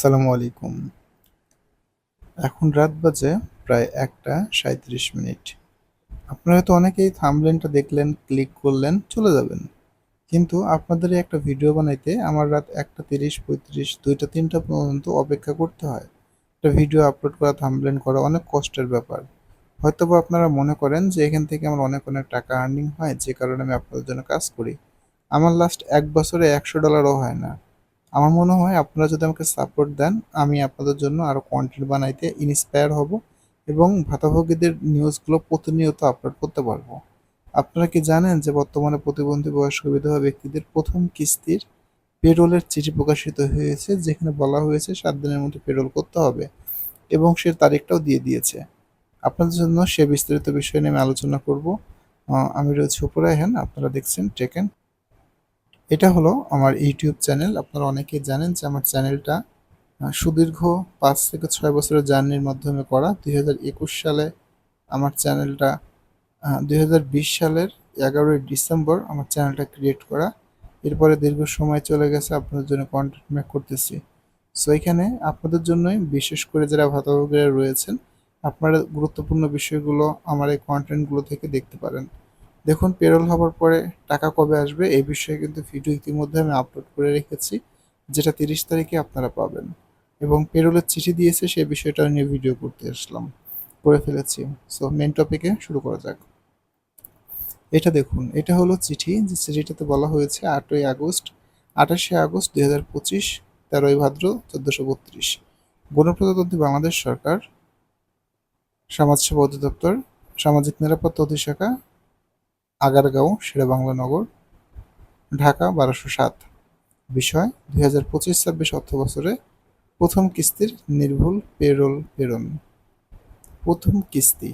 আসসালামু আলাইকুম। এখন রাত বাজে প্রায় একটা সাঁত্রিশ মিনিট। আপনারা তো অনেকেই থামলেনটা দেখলেন, ক্লিক করলেন, চলে যাবেন। কিন্তু আপনাদের একটা ভিডিও বানাইতে আমার রাত একটা তিরিশ, পঁয়ত্রিশ, দুইটা তিনটা পর্যন্ত অপেক্ষা করতে হয়। একটা ভিডিও আপলোড করা থামলেন করা অনেক কষ্টের ব্যাপার। হয়তো বা আপনারা মনে করেন যে এখান থেকে আমার অনেক অনেক টাকা আর্নিং হয়, যে কারণে আমি আপনাদের জন্য কাজ করি। আমার লাস্ট এক বছরে একশো ডলারও হয় না। আমার মনে হয় আপনারা যদি আমাকে সাপোর্ট দেন, আমি আপনাদের জন্য আরও কন্টেন্ট বানাইতে ইন্সপায়ার হব এবং ভাতাভোগীদের নিউজগুলো প্রতিনিয়ত আপলোড করতে পারব। আপনারা কি জানেন যে বর্তমানে প্রতিবন্ধী বয়স্ক বিধবা ব্যক্তিদের প্রথম কিস্তির পেরোলের চিঠি প্রকাশিত হয়েছে, যেখানে বলা হয়েছে সাত দিনের মধ্যে পেরোল করতে হবে এবং সে তারিখটাও দিয়ে দিয়েছে। আপনাদের জন্য সে বিস্তারিত বিষয় নিয়ে আমি আলোচনা করব। আমি রয়েছে উপরে হ্যাঁ আপনারা দেখছেন টেকেন এটা হলো আমার ইউটিউব চ্যানেল। আপনারা অনেকেই জানেন যে আমার চ্যানেলটা সুদীর্ঘ পাঁচ থেকে ছয় বছরের জার্নির মাধ্যমে করা। দুই হাজার একুশ সালে আমার চ্যানেলটা দুই হাজার বিশ সালের এগারোই ডিসেম্বর আমার চ্যানেলটা ক্রিয়েট করা। এরপরে দীর্ঘ সময় চলে গেছে, আপনাদের জন্য কন্টেন্ট মেক করতেছি। সো এখানে আপনাদের জন্যই বিশেষ করে যারা ভাতাভোগীরা রয়েছেন, আপনারা গুরুত্বপূর্ণ বিষয়গুলো আমার এই কন্টেন্টগুলো থেকে দেখতে পারেন। দেখুন পেরোল হওয়ার পরে টাকা কবে আসবে এই বিষয়ে কিন্তু ভিডিও ইতিমধ্যে আমি আপলোড করে রেখেছি, যেটা তিরিশ তারিখে আপনারা পাবেন। এবং পেরোলের চিঠি দিয়েছে সেই বিষয়টা নিয়ে ভিডিও করতে আসলাম, করে ফেলেছি। সো মেন টপিকে শুরু করা যাক। এটা দেখুন, এটা হলো চিঠি, যে চিঠিটাতে বলা হয়েছে আটই আগস্ট, আঠাশে আগস্ট দুই হাজার পঁচিশ, তেরোই ভাদ্র চোদ্দোশো বত্রিশ। গণপ্রজাতন্ত্রী বাংলাদেশ সরকার, সমাজসেবা অধিদপ্তর, সামাজিক নিরাপত্তা অধিশাখা আগারগাঁও, শেরেবাংলা নগর, ঢাকা বারোশো সাত। বিষয়, দুই হাজার পঁচিশ ছাব্বিশ অর্থ বছরে প্রথম কিস্তির নির্ভুল পেরোল প্রেরণ। প্রথম কিস্তি।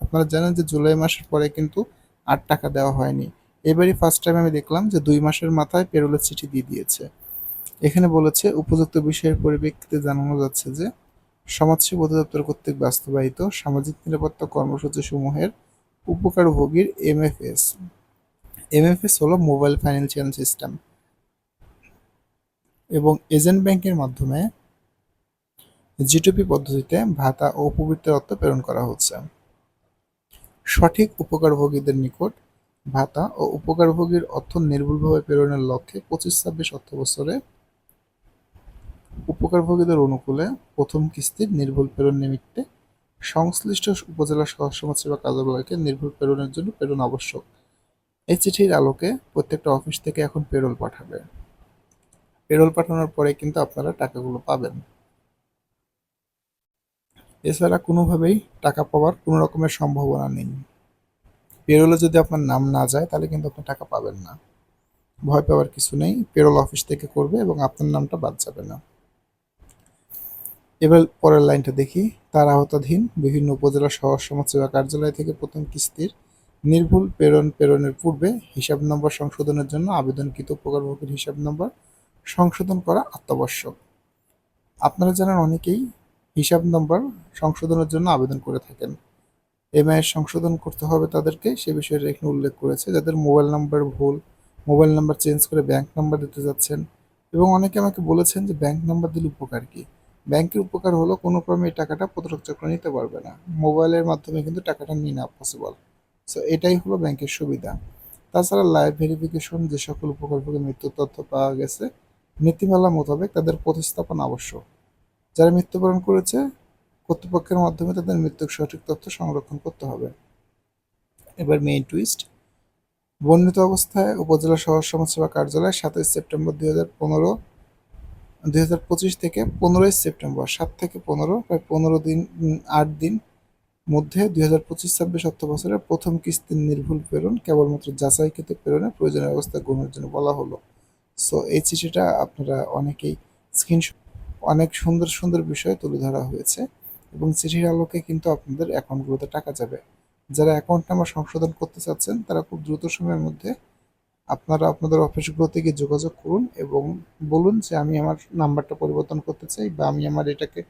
আপনারা জানেন যে জুলাই মাসের পরে কিন্তু আট টাকা দেওয়া হয়নি। এবারই ফার্স্ট টাইম আমি দেখলাম যে দুই মাসের মাথায় পেরোলের চিঠি দিয়ে দিয়েছে। এখানে বলেছে, উপযুক্ত বিষয়ের পরিপ্রেক্ষিতে জানানো যাচ্ছে যে সমাজসেবা অধিদপ্তর কর্তৃক বাস্তবায়িত সামাজিক নিরাপত্তা কর্মসূচি সমূহের উপকারভোগীর এমএফএস এমএফএস হলো মোবাইল ফাইন্যান্সিয়াল সিস্টেম এবং এজেন্ট ব্যাংকের মাধ্যমে জিটিপি পদ্ধতিতে ভাতা ও উপবৃত্তের অর্থ প্রেরণ করা হচ্ছে। সঠিক উপকারভোগীদের নিকট ভাতা ও উপকারভোগীর অর্থ নির্ভুলভাবে প্রেরণের লক্ষ্যে পঁচিশ ছাব্বিশ অর্থ বছরে উপকারভোগীদের অনুকূলে প্রথম কিস্তির নির্ভুল প্রেরণ নিমিত্তে সংশ্লিষ্ট উপজেলা সহ সমাজসেবা কার্যালয়কে নির্ভুল প্রেরণের জন্য প্রেরণ আবশ্যক। এই চিঠির আলোকে প্রত্যেকটা অফিস থেকে এখন পেরোল পাঠাবে। পেরোল পাঠানোর পরে কিন্তু আপনারা টাকাগুলো পাবেন। এছাড়া কোনোভাবেই টাকা পাওয়ার কোনো রকমের সম্ভাবনা নেই। পেরোলে যদি আপনার নাম না যায়, তাহলে কিন্তু আপনি টাকা পাবেন না। ভয় পাওয়ার কিছু নেই, পেরোল অফিস থেকে করবে এবং আপনার নামটা বাদ যাবে না। এবার পরের লাইনটা দেখি। তার আওতাধীন বিভিন্ন উপজেলা সহ, সমাজসেবা কার্যালয় থেকে প্রথম কিস্তির নির্ভুল প্রেরণ প্রেরণের পূর্বে হিসাব নম্বর সংশোধনের জন্য আবেদনকৃত উপকারভোগীর হিসাব নম্বর সংশোধন করা অত্যাবশ্যক আপনারা জানেন অনেকেই হিসাব নম্বর সংশোধনের জন্য আবেদন করে থাকেন। এমআইএস সংশোধন করতে হবে তাদেরকে, সে বিষয়ে এখানে উল্লেখ করেছে। যাদের মোবাইল নাম্বার ভুল, মোবাইল নাম্বার চেঞ্জ করে ব্যাংক নাম্বার দিতে যাচ্ছেন এবং অনেকে আমাকে বলেছেন যে ব্যাংক নাম্বার দিলে উপকার কি? ব্যাংকের উপকার হলো কোনো ক্রমে এই টাকাটা প্রতারক চক্র নিতে পারবে না। মোবাইলের মাধ্যমে কিন্তু টাকাটা নিয়ে নেওয়া পসিবল সো এটাই হলো ব্যাংকের সুবিধা। তাছাড়া লাইভ ভেরিফিকেশন যে সকল উপকারভোগীর মৃত্যুর তথ্য পাওয়া গেছে, নীতিমালা মোতাবেক তাদের প্রতিস্থাপন আবশ্যক। যারা মৃত্যুবরণ করেছে, কর্তৃপক্ষের মাধ্যমে তাদের মৃত্যুর সঠিক তথ্য সংরক্ষণ করতে হবে। এবার মেইন টুইস্ট বর্ণিত অবস্থায় উপজেলা শহর সমাজসেবা কার্যালয় সাতাইশ সেপ্টেম্বর দুই হাজার পনেরো দুই হাজার পঁচিশ থেকে পনেরোই সেপ্টেম্বর, সাত থেকে পনেরো, প্রায় পনেরো দিন আট দিন মধ্যে দুই হাজার পঁচিশ, ছাব্বিশ অর্থ বছরের প্রথম কিস্তির নির্ভুল প্রেরণ কেবলমাত্র যাচাইকৃত প্রেরণে প্রয়োজনীয় ব্যবস্থা গ্রহণের জন্য বলা হলো। সো এই চিঠিটা আপনারা অনেকেই স্ক্রিনশট অনেক সুন্দর সুন্দর বিষয় তুলে ধরা হয়েছে এবং চিঠির আলোকে কিন্তু আপনাদের অ্যাকাউন্টগুলোতে টাকা যাবে। যারা অ্যাকাউন্ট নাম্বার সংশোধন করতে চাচ্ছেন, তারা খুব দ্রুত সময়ের মধ্যে আপনারা আপনাদের অফিসগুলোতে গিয়ে যোগাযোগ করুন এবং বলুন যে আমি আমার নাম্বারটা পরিবর্তন করতে চাই বা আমি আমার এটাকে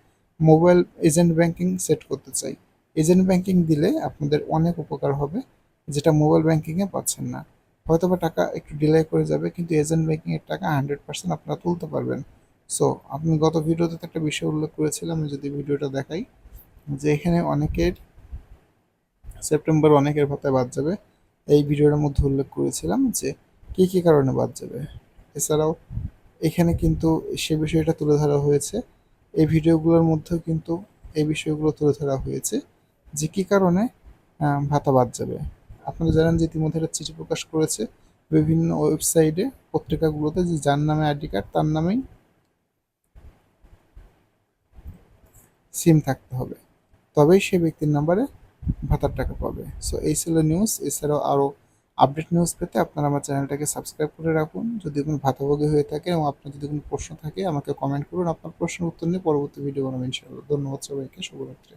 মোবাইল এজেন্ট ব্যাংকিং সেট করতে চাই। এজেন্ট ব্যাংকিং দিলে আপনাদের অনেক উপকার হবে, যেটা মোবাইল ব্যাংকিংয়ে পাচ্ছেন না। হয়তো বা টাকা একটু ডিলে করে যাবে, কিন্তু এজেন্ট ব্যাংকিংয়ের টাকা হান্ড্রেড পার্সেন্ট আপনারা তুলতে পারবেন। সো আপনি গত ভিডিওতে একটা বিষয় উল্লেখ করেছিলাম যদি ভিডিওটা দেখাই, যে এখানে অনেকের সেপ্টেম্বর অনেকের ভাতায় বাদ যাবে। এই ভিডিওটার মধ্যে উল্লেখ করেছিলাম যে কী কী কারণে বাদ যাবে? এছাড়াও, এখানে কিন্তু সে বিষয়টা তুলে ধরা হয়েছে। এই ভিডিওগুলোর মধ্যেও কিন্তু এই বিষয়গুলো তুলে ধরা হয়েছে যে কী কারণে ভাতা বাদ যাবে। আপনারা জানেন যে ইতিমধ্যে একটা চিঠি প্রকাশ করেছে বিভিন্ন ওয়েবসাইটে, পত্রিকাগুলোতে যে যার নামে আইডি কার্ড, তার নামেই সিম থাকতে হবে। তবেই সে ব্যক্তির নাম্বারে ভাতার টাকা পাবে। সো এই ছিল নিউজ এছাড়াও আরও আপডেট নিউজ পেতে আপনারা আমার চ্যানেলটাকে সাবস্ক্রাইব করে রাখুন। যদি কোনো ভাতাভোগী হয়ে থাকে এবং আপনার যদি কোনো প্রশ্ন থাকে, আমাকে কমেন্ট করুন। আপনার প্রশ্নের উত্তর নিয়ে পরবর্তী ভিডিও বানাবো ইনশাআল্লাহ। ধন্যবাদ সবাইকে। শুভরাত্রি।